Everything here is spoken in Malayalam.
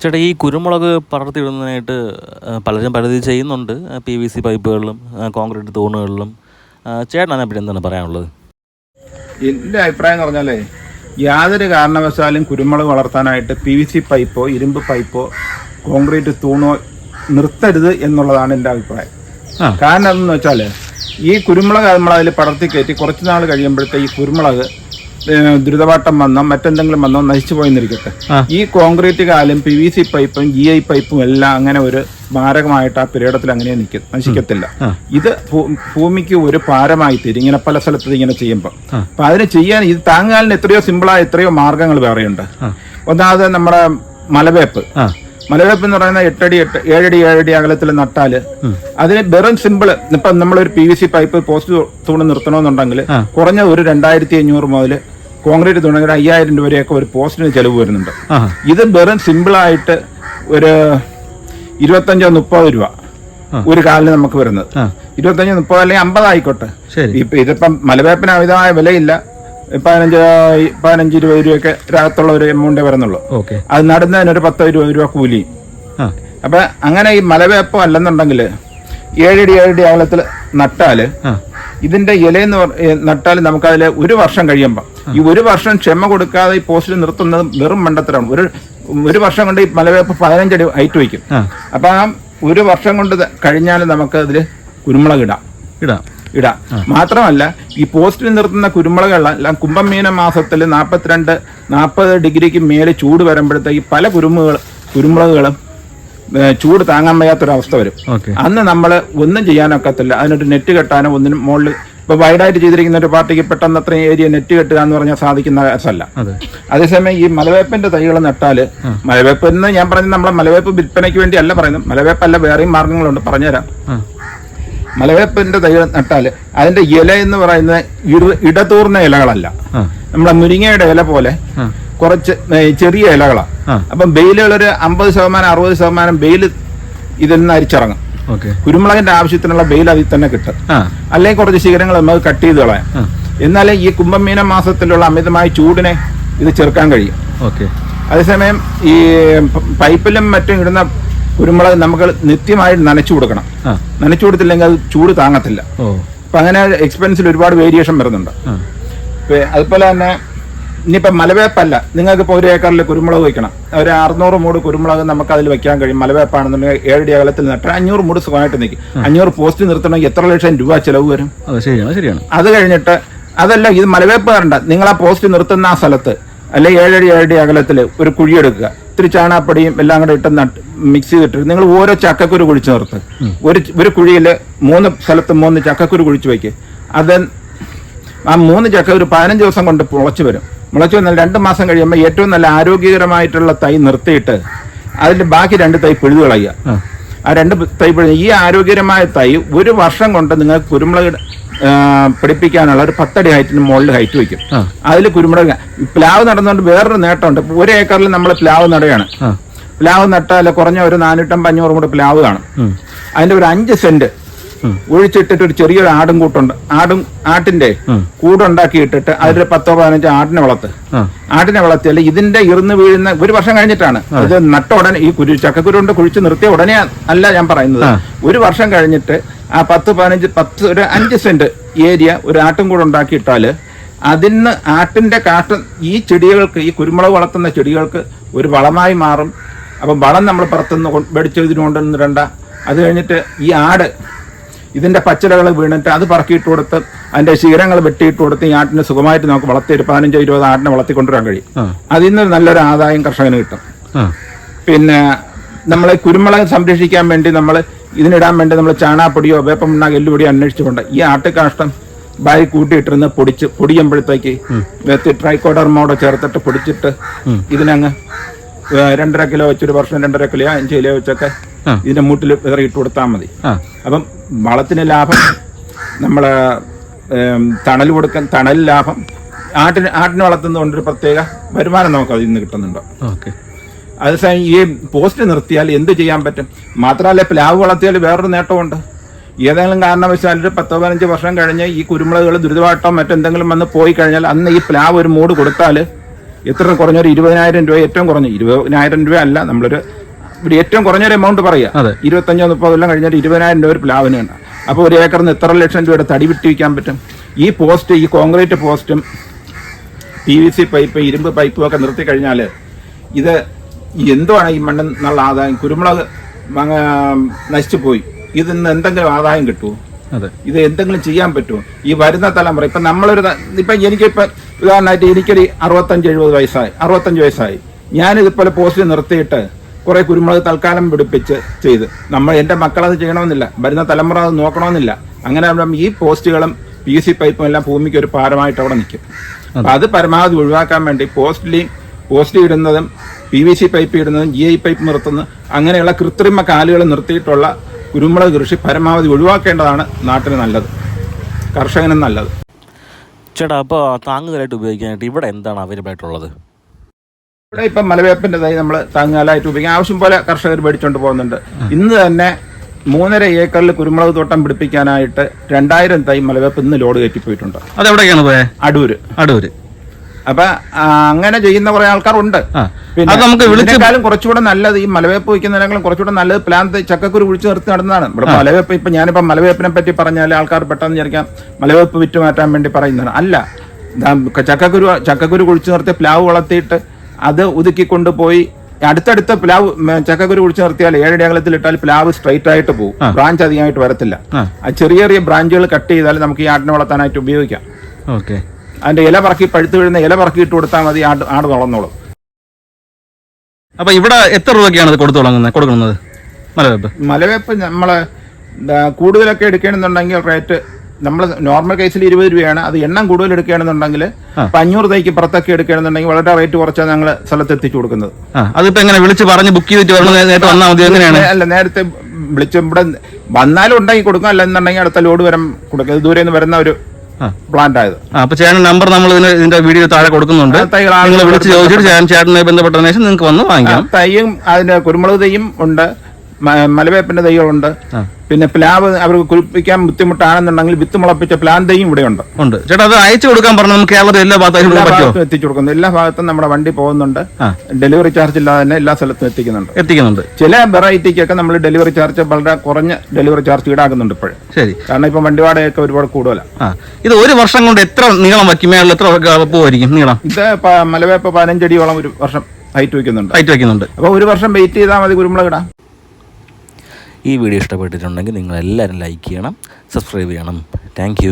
ചേട്ടാ ഈ കുരുമുളക് പടർത്തിയിടുന്നതിനായിട്ട് പലരും പലതും ചെയ്യുന്നുണ്ട്. പി വി സി പൈപ്പുകളിലും കോൺക്രീറ്റ് തൂണുകളിലും. ചേട്ടൻ അതിനെപ്പറ്റി എന്താണ് പറയാനുള്ളത്? എന്റെ അഭിപ്രായം എന്ന് പറഞ്ഞാലേ യാതൊരു കാരണവശാലും കുരുമുളക് വളർത്താനായിട്ട് പി വി സി പൈപ്പോ ഇരുമ്പ് പൈപ്പോ കോൺക്രീറ്റ് തൂണോ നിർത്തരുത് എന്നുള്ളതാണ് എന്റെ അഭിപ്രായം. കാരണം എന്തെന്ന് വെച്ചാൽ ഈ കുരുമുളക് നമ്മൾ അതിൽ പടർത്തി കയറ്റി കുറച്ച് നാൾ കഴിയുമ്പോഴത്തെ ഈ കുരുമുളക് ഏഹ്, ദ്രുതപാട്ടം വന്നോ മറ്റെന്തെങ്കിലും വന്നോ നശിച്ചു പോയെന്നിരിക്കട്ടെ. ഈ കോൺക്രീറ്റ് കാലും പി വി സി പൈപ്പും ജി ഐ പൈപ്പും എല്ലാം അങ്ങനെ ഒരു മാരകമായിട്ട് ആ പിരീഡത്തിൽ അങ്ങനെ നിൽക്കും നശിക്കത്തില്ല. ഇത് ഭൂമിക്ക് ഒരു പാരമായി തീരും. ഇങ്ങനെ പല സ്ഥലത്ത് ഇങ്ങനെ ചെയ്യുമ്പോൾ. അപ്പൊ അതിന് ചെയ്യാൻ ഇത് താങ്ങാലിന് എത്രയോ സിമ്പിളായ എത്രയോ മാർഗങ്ങൾ വേറെയുണ്ട്. ഒന്നാമത് നമ്മുടെ മലവേപ്പ്. മലവേപ്പ് എന്ന് പറയുന്ന എട്ടടി എട്ട് ഏഴടി ഏഴടി അകലത്തിൽ നട്ടാൽ അതിന് വെറും സിമ്പിൾ ഇപ്പൊ നമ്മളൊരു P V C pipe post തൂണ് നിർത്തണമെന്നുണ്ടെങ്കിൽ കുറഞ്ഞ ഒരു രണ്ടായിരത്തി അഞ്ഞൂറ് മുതൽ കോൺക്രീറ്റ് തുടങ്ങി അയ്യായിരം രൂപ വരെയൊക്കെ ഒരു പോസ്റ്റിന് ചെലവ് വരുന്നുണ്ട്. ഇത് വെറും സിമ്പിളായിട്ട് ഒരു ഇരുപത്തഞ്ചോ മുപ്പത് രൂപ ഒരു കാലിന് നമുക്ക് വരുന്നത്. ഇരുപത്തഞ്ച് മുപ്പത് അല്ലെങ്കിൽ അമ്പത് ആയിക്കോട്ടെ. ശരി. ഇപ്പൊ ഇതിപ്പം മലവേപ്പിന് അമിതമായ വിലയില്ല. പതിനഞ്ച് പതിനഞ്ച് ഇരുപത് രൂപയൊക്കെ രാഗത്തുള്ള ഒരു എമൗണ്ടേ വരുന്നുള്ളൂ. അത് നടുന്നതിന് ഒരു പത്തോ ഇരുപത് രൂപ കൂലിയും അപ്പൊ അങ്ങനെ ഈ മലവേപ്പം അല്ലെന്നുണ്ടെങ്കിൽ ഏഴടി ഏഴടി അകലത്തിൽ നട്ടാൽ ഇതിന്റെ ഇലയെന്ന് നട്ടാൽ നമുക്കതിൽ ഒരു വർഷം കഴിയുമ്പോൾ ഈ ഒരു വർഷം ക്ഷമ കൊടുക്കാതെ ഈ പോസ്റ്റിൽ നിർത്തുന്നത് വെറും മണ്ടത്തരമാണ് ഒരു ഒരു വർഷം കൊണ്ട് ഈ മലവേപ്പ് പതിനഞ്ചടി ഹൈറ്റ് വയ്ക്കും. അപ്പൊ ആ ഒരു വർഷം കൊണ്ട് കഴിഞ്ഞാൽ നമുക്ക് അതിൽ കുരുമുളക് ഇടാം. ഇടാം. ഇടാം. മാത്രമല്ല ഈ പോസ്റ്റിൽ നിർത്തുന്ന കുരുമുളകളെല്ലാം കുംഭമീന മാസത്തിൽ നാൽപ്പത്തിരണ്ട് നാൽപ്പത് ഡിഗ്രിക്ക് മേലെ ചൂട് വരുമ്പോഴത്തേക്ക് പല കുരുമുകൾ കുരുമുളകുകളും ചൂട് താങ്ങാൻ വയ്യാത്തൊരവസ്ഥ വരും. അന്ന് നമ്മൾ ഒന്നും ചെയ്യാനൊക്കത്തില്ല. അതിനൊരു നെറ്റ് കെട്ടാനോ ഒന്നിനും മുകളിൽ ഇപ്പൊ വൈഡായിട്ട് ചെയ്തിരിക്കുന്ന ഒരു പാർട്ടിക്ക് പെട്ടെന്ന് അത്രയും ഏരിയ നെറ്റ് കെട്ടുക എന്ന് പറഞ്ഞാൽ സാധിക്കുന്ന കേസല്ല അതെ. അതേസമയം ഈ മലവേപ്പിന്റെ തൈകൾ നട്ടാൽ മലവേപ്പ് എന്ന് ഞാൻ പറഞ്ഞത് നമ്മളെ മലവേപ്പ് വിൽപ്പനയ്ക്ക് വേണ്ടി അല്ല പറയുന്നത്. മലവേപ്പല്ല വേറെയും മാർഗങ്ങളുണ്ട്. പറഞ്ഞുതരാം മലവേപ്പിന്റെ തൈകൾ നട്ടാൽ അതിന്റെ ഇല എന്ന് പറയുന്നത് ഇട- ഇടതൂർന്ന ഇലകളല്ല. നമ്മുടെ മുരിങ്ങയുടെ ഇല പോലെ കുറച്ച് ചെറിയ ഇലകളാണ് അപ്പം ബെയിലുകൾ ഒരു അമ്പത് ശതമാനം അറുപത് ശതമാനം ബെയിൽ ഇതിൽ നിന്ന് അരിച്ചിറങ്ങും. കുരുമുളകിന്റെ ആവശ്യത്തിനുള്ള ബെയിൽ അതിൽ തന്നെ കിട്ടും. അല്ലെങ്കിൽ കുറച്ച് ശിഖരങ്ങൾ നമുക്ക് കട്ട് ചെയ്ത് കളയാം. എന്നാലേ ഈ കുംഭമീന മാസത്തിലുള്ള അമിതമായ ചൂടിനെ ഇത് ചെറുക്കാൻ കഴിയും. ഓക്കെ. അതേസമയം ഈ പൈപ്പിലും മറ്റും ഇടുന്ന കുരുമുളക് നമുക്ക് നിത്യമായിട്ട് നനച്ചു കൊടുക്കണം. നനച്ചു കൊടുത്തില്ലെങ്കിൽ അത് ചൂട് താങ്ങത്തില്ല. അപ്പൊ അങ്ങനെ എക്സ്പെൻസിൽ ഒരുപാട് വേരിയേഷൻ വരുന്നുണ്ട്. അതുപോലെ തന്നെ ഇനിയിപ്പം മലവേപ്പല്ല. നിങ്ങൾക്ക് ഇപ്പോൾ ഒരു ഏക്കറിൽ കുരുമുളക് വയ്ക്കണം. ഒരു അറുന്നൂറ് മൂട് കുരുമുളക് നമുക്ക് അതിൽ വെക്കാൻ കഴിയും. മലവേപ്പാണെന്നുണ്ടെങ്കിൽ ഏഴടി അകലത്തിൽ നട്ടാൽ അഞ്ഞൂറ് മൂട് സുഖമായിട്ട് നിൽക്കും. അഞ്ഞൂറ് പോസ്റ്റ് നിർത്തണമെങ്കിൽ എത്ര ലക്ഷം രൂപ ചിലവ് വരും? ശരിയാണ് അത് കഴിഞ്ഞിട്ട് അതല്ല ഇത് മലവേപ്പ് വരണ്ട നിങ്ങൾ ആ പോസ്റ്റ് നിർത്തുന്ന ആ സ്ഥലത്ത് അല്ലെ ഏഴടി ഏഴടി അകലത്തിൽ ഒരു കുഴിയെടുക്കുക ഇത്തിരി ചാണാപ്പൊടിയും എല്ലാം കൂടെ ഇട്ട് നട്ട് മിക്സ് ചെയ്തിട്ട് നിങ്ങൾ ഓരോ ചക്കക്കുരു കുഴിച്ച് നിർത്ത്. ഒരു ഒരു കുഴിയിൽ മൂന്ന് സ്ഥലത്ത് മൂന്ന് ചക്കക്കുരു കുഴിച്ച് വയ്ക്കുക അത് ആ മൂന്ന് ചക്ക ഒരു പതിനഞ്ച് ദിവസം കൊണ്ട് മുളച്ചു വരും. മുളച്ചു വന്നാൽ രണ്ട് മാസം കഴിയുമ്പോൾ ഏറ്റവും നല്ല ആരോഗ്യകരമായിട്ടുള്ള തൈ നിർത്തിയിട്ട് അതിൽ ബാക്കി രണ്ട് തൈ പിഴുതു കളയുക. ആ. രണ്ട് തൈ പിഴുതു ഈ ആരോഗ്യകരമായ തൈ ഒരു വർഷം കൊണ്ട് നിങ്ങൾ കുരുമുളക് പിടിപ്പിക്കാനുള്ള ഒരു പത്തടി ഹൈറ്റിന് മുകളിൽ ഹൈറ്റ് വയ്ക്കും. അതിൽ കുരുമുളക് പ്ലാവ് നടന്നുകൊണ്ട് വേറൊരു നേട്ടമുണ്ട്. ഒരു ഏക്കറിൽ നമ്മൾ പ്ലാവ് നടുകയാണ്. പ്ലാവ് നട്ടാൽ കുറഞ്ഞ ഒരു നാനൂറ്റമ്പത് അഞ്ഞൂറും കൂടെ പ്ലാവ് കാണും. അതിന്റെ ഒരു അഞ്ച് സെന്റ്. ഒഴിച്ചിട്ടിട്ട് ഒരു ചെറിയൊരു ആടും കൂട്ടുണ്ട്. ആടും ആട്ടിന്റെ. കൂടുണ്ടാക്കി ഇട്ടിട്ട് അതിലൊരു പത്തോ പതിനഞ്ചോ ആടിനെ വളർത്ത്. ആടിനെ വളർത്തിയാൽ ഇതിന്റെ ഇറുന്ന് വീഴുന്ന ഒരു വർഷം കഴിഞ്ഞിട്ടാണ്. ഇത് നട്ട ഉടനെ ഈ കുരു ചക്കക്കുരുണ്ട് കുഴിച്ച് നിർത്തിയ ഉടനെ അല്ല ഞാൻ പറയുന്നത്. ഒരു വർഷം കഴിഞ്ഞിട്ട് ആ പത്ത് പതിനഞ്ച് പത്ത് ഒരു അഞ്ച് സെന്റ് ഏരിയ ഒരു ആട്ടും കൂടെ ഉണ്ടാക്കിയിട്ടാൽ അതിന് ആട്ടിന്റെ കാട്ടം ഈ ചെടികൾക്ക് ഈ കുരുമുളക് വളർത്തുന്ന ചെടികൾക്ക് ഒരു വളമായി മാറും. അപ്പം വളം നമ്മൾ പുറത്തുനിന്ന് കൊ- മേടിച്ച് ഇതിന് കൊണ്ടുവന്നിടണ്ട അത് കഴിഞ്ഞിട്ട് ഈ ആട് ഇതിന്റെ പച്ചിലകൾ വീണിട്ട് അത് പറക്കിയിട്ട് കൊടുത്ത് അതിന്റെ ശീരങ്ങൾ വെട്ടിയിട്ട് കൊടുത്ത് ഈ ആട്ടിനെ സുഖമായിട്ട് നമുക്ക് വളർത്തി ഒരു പതിനഞ്ചോ ഇരുപത് ആട്ടിനെ വളർത്തിക്കൊണ്ടുവരാൻ കഴിയും. അതിൽ നിന്ന് നല്ലൊരു ആദായം കർഷകന് കിട്ടും. പിന്നെ നമ്മൾ കുരുമുളക് സംരക്ഷിക്കാൻ വേണ്ടി നമ്മൾ ഇതിനിടാൻ വേണ്ടി നമ്മൾ ചാണാപ്പൊടിയോ വേപ്പമണ്ണ എല്ലുപൊടിയോ അന്വേഷിച്ചുകൊണ്ട് ഈ ആട്ടുകാഷ്ടം ബായി കൂട്ടിയിട്ടിരുന്ന് പൊടിച്ച് പൊടിയുമ്പോഴത്തേക്ക് ട്രൈക്കോഡർമോടെ ചേർത്തിട്ട് പൊടിച്ചിട്ട് ഇതിനങ്ങ് രണ്ടര കിലോ വെച്ചൊരു വർഷം രണ്ടര കിലോ അഞ്ച് കിലോ വെച്ചൊക്കെ. ഇതിന്റെ മൂട്ടിൽ വിതറിയിട്ട് കൊടുത്താൽ മതി. അപ്പം വളത്തിന് ലാഭം നമ്മൾ തണൽ കൊടുക്കാൻ തണൽ ലാഭം ആട്ടിന് ആട്ടിനെ വളർത്തുന്നതുകൊണ്ട് ഒരു പ്രത്യേക വരുമാനം നമുക്ക് അതിൽ നിന്ന് കിട്ടുന്നുണ്ടോ. ഓക്കെ. അതേസമയം ഈ പോസ്റ്റ് നിർത്തിയാൽ എന്ത് ചെയ്യാൻ പറ്റും? മാത്രമല്ല പ്ലാവ് വളർത്തിയാൽ വേറൊരു നേട്ടമുണ്ട്. ഏതെങ്കിലും കാരണവശാൽ ഒരു പത്തോ പതിനഞ്ച് വർഷം കഴിഞ്ഞ് ഈ കുരുമുളകുകൾ ദുരിതമായിട്ടോ മറ്റെന്തെങ്കിലും വന്ന് പോയി കഴിഞ്ഞാൽ അന്ന് ഈ പ്ലാവ് ഒരു മൂട് കൊടുത്താൽ എത്ര കുറഞ്ഞൊരു ഇരുപതിനായിരം രൂപ ഏറ്റവും കുറഞ്ഞ. ഇരുപതിനായിരം രൂപ അല്ല നമ്മളൊരു ഇവിടെ ഏറ്റവും കുറഞ്ഞൊരു എമൗണ്ട് പറയാ. അതെ. ഇരുപത്തഞ്ചോ മുപ്പത് എല്ലാം കഴിഞ്ഞിട്ട് ഇരുപതിനായിരം രൂപ ഒരു പ്ലാവിന് ഉണ്ട് അപ്പോൾ ഒരു ഏക്കറിന് എത്ര ലക്ഷം രൂപയുടെ തടി വിട്ടിരിക്കാൻ പറ്റും? ഈ പോസ്റ്റ് ഈ കോൺക്രീറ്റ് പോസ്റ്റും പി വി സി പൈപ്പ് ഇരുമ്പ് പൈപ്പും ഒക്കെ നിർത്തി കഴിഞ്ഞാൽ ഇത് എന്തുവാണ് ഈ മണ്ണിൽ നിന്നുള്ള ആദായം? കുരുമുളക് നശിച്ചു പോയി. ഇതിൽ നിന്ന് എന്തെങ്കിലും ആദായം കിട്ടുമോ ഇത് എന്തെങ്കിലും ചെയ്യാൻ പറ്റുമോ? ഈ വരുന്ന തലമുറ ഇപ്പൊ നമ്മളൊരു ഇപ്പൊ എനിക്കിപ്പൊ ഉദാഹരണമായിട്ട് എനിക്കൊരു അറുപത്തഞ്ച് എഴുപത് വയസ്സായി അറുപത്തഞ്ച് വയസ്സായി. ഞാൻ ഇതുപോലെ പോസ്റ്റിൽ നിർത്തിയിട്ട് കുറെ കുരുമുളക് തൽക്കാലം പിടിപ്പിച്ച് ചെയ്ത്. നമ്മൾ എന്റെ മക്കളത് ചെയ്യണമെന്നില്ല വരുന്ന തലമുറ അത് നോക്കണമെന്നില്ല. അങ്ങനെ ഈ പോസ്റ്റുകളും പി സി പൈപ്പും എല്ലാം ഭൂമിക്ക് ഒരു ഭാരമായിട്ട് അവിടെ നിൽക്കും. അപ്പൊ അത് പരമാവധി ഒഴിവാക്കാൻ വേണ്ടി പോസ്റ്റിലെയും പോസ്റ്റ് ഇടുന്നതും പി വി സി പൈപ്പ് ഇടുന്നതും ജി ഐ പൈപ്പ് നിർത്തുന്നതും അങ്ങനെയുള്ള കൃത്രിമ കാലുകൾ നിർത്തിയിട്ടുള്ള കുരുമുളക് കൃഷി പരമാവധി ഒഴിവാക്കേണ്ടതാണ് നാട്ടിന് നല്ലത്. കർഷകനും നല്ലത്. ചേട്ടാ അപ്പോൾ താങ്ങുകലായിട്ട് ഉപയോഗിക്കാനായിട്ട് ഇവിടെ എന്താണ് അവൈലബിൾ ആയിട്ടുള്ളത് ഇവിടെ ഇപ്പം മലവേപ്പിന്റെ തൈ നമ്മൾ താങ്ങുകാലായിട്ട് ഉപയോഗിക്കാം. ആവശ്യം പോലെ കർഷകർ മേടിച്ചുകൊണ്ട് പോകുന്നുണ്ട്. ഇന്ന് തന്നെ മൂന്നര ഏക്കറിൽ കുരുമുളക് തോട്ടം പിടിപ്പിക്കാനായിട്ട് രണ്ടായിരം തൈ മലവേപ്പ് ഇന്ന് ലോഡ് കയറ്റി പോയിട്ടുണ്ട്. അതെവിടേക്കാണ് പോയത് അടൂര്. അടൂര്. അപ്പം അങ്ങനെ ചെയ്യുന്ന കുറേ ആൾക്കാരുണ്ട്. അത് നമുക്ക് വിളിച്ചാലും കുറച്ചുകൂടെ നല്ലത് ഈ മലവേപ്പ് വയ്ക്കുന്നതിനേക്കാളും കുറച്ചുകൂടെ നല്ലത് പ്ലാൻ ചക്കക്കുരു കുഴിച്ച് നിർത്തി നടന്നതാണ്. ഇവിടെ മലവേപ്പ് ഇപ്പൊ ഞാനിപ്പോ മലവേപ്പിനെ പറ്റി പറഞ്ഞാൽ ആൾക്കാർ പെട്ടെന്ന് വിചാരിക്കാം മലവേപ്പ് വിറ്റ് മാറ്റാൻ വേണ്ടി പറയുന്നതാണ്. അല്ല ചക്കക്കുരു ചക്കക്കുരു കുഴിച്ചു നിർത്തി പ്ലാവ് വളർത്തിയിട്ട് അത് ഒതുക്കി കൊണ്ടുപോയി അടുത്തടുത്ത പ്ലാവ് ചക്കക്കുരു കുഴിച്ചു നിർത്തിയാൽ ഏഴടി അകലത്തിൽ ഇട്ടാൽ പ്ലാവ് സ്ട്രൈറ്റ് ആയിട്ട് പോകും. ബ്രാഞ്ച് അധികമായിട്ട് വരത്തില്ല. ചെറിയ ചെറിയ ബ്രാഞ്ചുകൾ കട്ട് ചെയ്താൽ നമുക്ക് ഈ ആടിനെ വളർത്താനായിട്ട് ഉപയോഗിക്കാം. ഓക്കെ. അതിന്റെ ഇല പറക്കി പഴുത്തു വീഴുന്ന ഇല പറക്കി ഇട്ട് കൊടുത്താൽ മതി ആട് ആട് വളർന്നോളും. അപ്പൊ ഇവിടെ എത്ര രൂപയ്ക്കാണ് ഇത് കൊടുത്തു തുടങ്ങുന്നത് കൊടുക്കുന്നത്? മലവേപ്പ്. മലവേപ്പ് നമ്മൾ കൂടുതലൊക്കെ എടുക്കണമെന്നുണ്ടെങ്കിൽ റേറ്റ് നമ്മൾ നോർമൽ കേസിൽ ഇരുപത് രൂപയാണ് അത് എണ്ണം കൂടുതൽ എടുക്കുകയാണെന്നുണ്ടെങ്കിൽ ഇപ്പൊ അഞ്ഞൂറ് തൈക്ക് പുറത്തൊക്കെ എടുക്കുകയാണെന്നുണ്ടെങ്കിൽ വളരെ റേറ്റ് കുറച്ചാണ് ഞങ്ങൾ സ്ഥലത്ത് എത്തിച്ചു കൊടുക്കുന്നത്. അതിപ്പോ എങ്ങനെ വിളിച്ച് പറഞ്ഞ് ബുക്ക് ചെയ്തിട്ട് വന്നാൽ മതി എങ്ങനെയാണ്? അല്ല നേരത്തെ വിളിച്ച് ഇവിടെ വന്നാലും ഉണ്ടാക്കി കൊടുക്കാം അല്ലെന്നുണ്ടെങ്കിൽ അടുത്ത ലോഡ് വരം കൊടുക്കുക ദൂരെ നിന്ന് വരുന്ന ഒരു. പ്ലാന്റ് ആയത്. അപ്പൊ ചേട്ടൻ നമ്പർ നമ്മൾ ഇതിന് ഇതിന്റെ വീഡിയോ താഴെ കൊടുക്കുന്നുണ്ട്. നിങ്ങൾ വിളിച്ച് ചോദിച്ചിട്ട് ചേട്ടനുമായി ബന്ധപ്പെട്ട ശേഷം നിങ്ങൾക്ക് വന്ന് വാങ്ങിക്കാം. തൈയും അതിന്റെ കുരുമുളക് തൈയും ഉണ്ട്. മലവേപ്പിന്റെ തൈകളുണ്ട്. പിന്നെ പ്ലാവ് അവർക്ക് കുളിപ്പിക്കാൻ ബുദ്ധിമുട്ടാണെന്നുണ്ടെങ്കിൽ വിത്ത് മുളപ്പിച്ച പ്ലാൻ തൈയും ഇവിടെ ഉണ്ട്. ഉണ്ട് ചേട്ടാ അത് അയച്ചു കൊടുക്കാൻ പറഞ്ഞു നമുക്ക് കേരളത്തിൽ എല്ലാ ഭാഗത്തും എത്തിച്ചു കൊടുക്കുന്നു. എല്ലാ ഭാഗത്തും നമ്മുടെ വണ്ടി പോകുന്നുണ്ട്. ഡെലിവറി ചാർജ് ഇല്ലാതെ തന്നെ എല്ലാ സ്ഥലത്തും എത്തിക്കുന്നുണ്ട്. എത്തിക്കുന്നുണ്ട്. ചില വെറൈറ്റിക്കൊക്കെ നമ്മൾ ഡെലിവറി ചാർജ് വളരെ കുറഞ്ഞ ഡെലിവറി ചാർജ് ഈടാക്കുന്നുണ്ട് ഇപ്പോഴും. ശരി. കാരണം ഇപ്പം വണ്ടി വാടകയൊക്കെ ഒരുപാട് കൂടുതലാണ് ഇത് ഒരു വർഷം കൊണ്ട് എത്ര നീളം വയ്ക്കും? മേളിൽ എത്ര പോകുമായിരിക്കും നീളം? ഇത് മലവേപ്പ് പതിനഞ്ചടിയോളം ഒരു വർഷം ഹൈറ്റ് വയ്ക്കുന്നുണ്ട്. ഹൈറ്റ് വെക്കുന്നുണ്ട് അപ്പോൾ ഒരു വർഷം വെയിറ്റ് ചെയ്താൽ മതി കുരുമുളക് ഇടാം ഈ വീഡിയോ ഇഷ്ടപ്പെട്ടിട്ടുണ്ടെങ്കിൽ നിങ്ങളെല്ലാവരും ലൈക്ക് ചെയ്യണം സബ്സ്ക്രൈബ് ചെയ്യണം. താങ്ക്